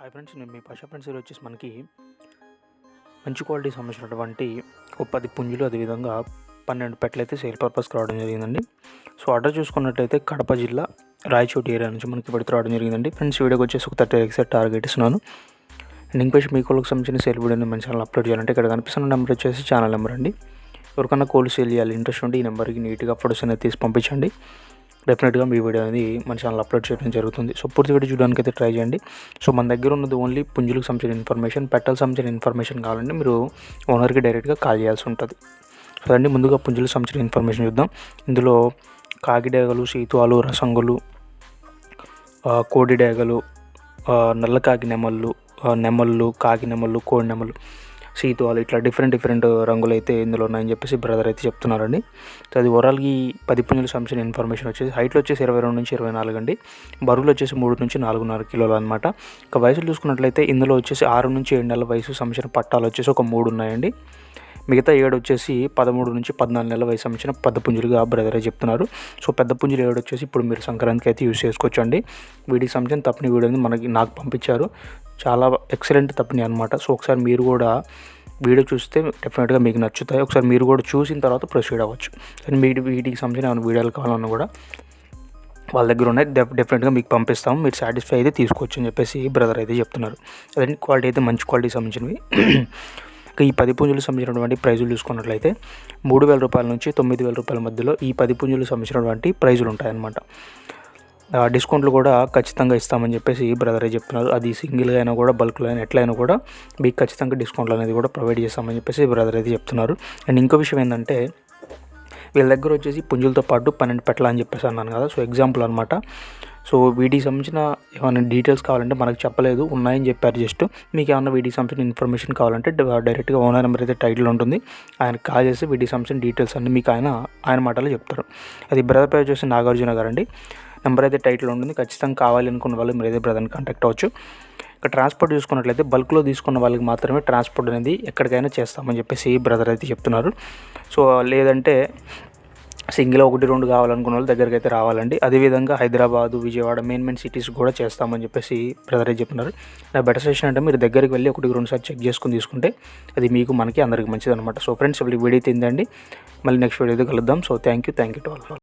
Hi friends నేను మీ పషా friends. ఈరోజు వచ్చేసి మనకి మంచి క్వాలిటీ సంబంధించినటువంటి ఒక పది పుంజులు అదేవిధంగా పన్నెండు పెట్టలు అయితే సేల్ పర్పస్కి రావడం జరిగిందండి. సో ఆర్డర్ చూసుకున్నట్టయితే కడప జిల్లా రాయచోటి ఏరియా నుంచి మనకి పెడుతూ రావడం జరిగిందండి. ఫ్రెండ్స్ వీడియోకి వచ్చేసి ఒక థర్టీ ఎక్సెట్ టార్గెట్ ఇస్తున్నాను. అండ్ ఇంకొచ్చి మీ కోళ్ళకి సంబంధించిన సేల్ వీడియోని మన ఛానల్ అప్లోడ్ చేయాలంటే ఇక్కడ కనిపిస్తున్న నెంబర్ వచ్చేసి ఛానల్ నెంబర్ అండి. ఎవరికైనా కోళ్ళు సేల్ చేయాలి ఇంట్రెస్ట్ ఉంటే ఈ నెంబర్కి నీట్గా ఫొటోస్ అనేది తీసి పంపించండి. డెఫినెట్గా మీ వీడియో అనేది మన ఛానల్ అప్లోడ్ చేయడం జరుగుతుంది. సో పూర్తి వీడియో చూడడానికి అయితే ట్రై చేయండి. సో మన దగ్గర ఉన్నది ఓన్లీ పుంజులకు సంబంధించిన ఇన్ఫర్మేషన్ పెట్టాలి సంబంధించిన ఇన్ఫర్మేషన్ కావాలంటే మీరు ఓనర్కి డైరెక్ట్గా కాల్ చేయాల్సి ఉంటుంది. సో అండి ముందుగా పుంజులకు సంబంధించిన ఇన్ఫర్మేషన్ చూద్దాం. ఇందులో కాకిడేగలు సీతువాలు రసంగులు కోడిడేగలు కోడి నల్ల కాకి నెమళ్ళు నెమళ్ళు కాకి నెమళ్ళు కోడి నెమళ్ళు సీతువాలు ఇట్లా డిఫరెంట్ డిఫరెంట్ రంగులు అయితే ఇందులో ఉన్నాయని చెప్పేసి బ్రదర్ అయితే చెప్తున్నారండి. సో అది ఓవరాల్గా ఈ పది పుంజుల సంబంధించిన ఇన్ఫర్మేషన్ వచ్చేసి హైట్లో వచ్చేసి ఇరవై రెండు నుంచి ఇరవై నాలుగు అండి. బరువులు వచ్చేసి మూడు నుంచి నాలుగున్నర కిలోలు అనమాట ఇక వయసులు చూసుకున్నట్లయితే ఇందులో వచ్చేసి ఆరు నుంచి ఏడు నెలల వయసు సంబంధించిన పట్టాలు వచ్చేసి ఒక మూడు ఉన్నాయండి. మిగతా ఏడు వచ్చేసి పదమూడు నుంచి పద్నాలుగు నెలల వయసు సంబంధించిన పెద్ద పుంజులుగా బ్రదరే చెప్తున్నారు. సో పెద్ద పుంజులు ఏడు వచ్చేసి ఇప్పుడు మీరు సంక్రాంతికి అయితే యూస్ చేసుకోవచ్చు అండి వీటికి సంబంధించిన తప్పని వీడియో మనకి నాకు పంపించారు. చాలా ఎక్సలెంట్ తప్పని అనమాట సో ఒకసారి మీరు కూడా వీడియో చూస్తే డెఫినెట్గా మీకు నచ్చుతాయి. ఒకసారి మీరు కూడా చూసిన తర్వాత ప్రొసీడ్ అవ్వచ్చు. అండ్ మీ వీటికి సంబంధించిన ఏమైనా వీడియోలు కావాలన్నా కూడా వాళ్ళ దగ్గర ఉన్నాయి. డెఫ్ డెఫినెట్గా మీకు పంపిస్తాం మీరు సాటిస్ఫై అయితే తీసుకోవచ్చు అని చెప్పేసి బ్రదర్ అయితే చెప్తున్నారు. అదే క్వాలిటీ అయితే మంచి క్వాలిటీ సంబంధించినవి. ఇంకా ఈ పది పుంజులకు సంబంధించినటువంటి ప్రైజులు చూసుకున్నట్లయితే మూడు వేల రూపాయల నుంచి తొమ్మిది వేల రూపాయల మధ్యలో ఈ పది పుంజులకు సంబంధించినటువంటి ప్రైజులు ఉంటాయన్నమాట. డిస్కౌంట్లు కూడా ఖచ్చితంగా ఇస్తామని చెప్పేసి బ్రదరే చెప్తున్నారు. అది సింగిల్గా అయినా కూడా బల్క్లో అయినా ఎట్లయినా కూడా మీకు ఖచ్చితంగా డిస్కౌంట్లు అనేది కూడా ప్రొవైడ్ చేస్తామని చెప్పేసి బ్రదర్ అయితే చెప్తున్నారు. అండ్ ఇంకో విషయం ఏంటంటే వీళ్ళ దగ్గర వచ్చేసి పుంజులతో పాటు పన్నెండు పెట్టలు అని చెప్పేసి అన్నాను కదా. సో ఎగ్జాంపుల్ అనమాట సో వీటికి సంబంధించిన ఏమైనా డీటెయిల్స్ కావాలంటే మనకు చెప్పలేదు. ఉన్నాయని చెప్పారు జస్ట్. మీకు ఏమైనా వీటికి సంబంధించిన ఇన్ఫర్మేషన్ కావాలంటే డైరెక్ట్గా ఓనర్ నెంబర్ అయితే టైటిల్ ఉంటుంది. ఆయన కాల్ చేసి వీటికి సంబంధించిన డీటెయిల్స్ అన్ని మీకు ఆయన ఆయన మాటలు చెప్తారు. అది బ్రదర్ పేరు వచ్చేసి నాగార్జున గారు అండి. నెంబర్ అయితే టైటిల్ ఉంటుంది. ఖచ్చితంగా కావాలనుకున్న వాళ్ళు మీరు అయితే బ్రదర్ని కాంటాక్ట్ అవ్వచ్చు. ఇక ట్రాన్స్పోర్ట్ చూసుకున్నట్లయితే బల్క్లో తీసుకున్న వాళ్ళకి మాత్రమే ట్రాన్స్పోర్ట్ అనేది ఎక్కడికైనా చేస్తామని చెప్పేసి బ్రదర్ అయితే చెప్తున్నారు. సో లేదంటే సింగిల్ ఒకటి రెండు కావాలనుకున్న వాళ్ళు దగ్గరికి అయితే రావాలండి. అదేవిధంగా Hyderabad Vijayawada main main cities కూడా చేస్తామని చెప్పేసి బ్రదర్ అయితే చెప్తున్నారు. నా బెటర్ సజెషన్ అంటే మీరు దగ్గరికి వెళ్ళి ఒకటి రెండు సార్లు చెక్ చేసుకుని తీసుకుంటే అది మీకు మనకి అందరికి మంచిది అనమాట సో ఫ్రెండ్స్ ఇప్పుడు వీడియో తిందండి మళ్ళీ నెక్స్ట్ వీడియో అయితే కలుద్దాం. So thank you thank you to all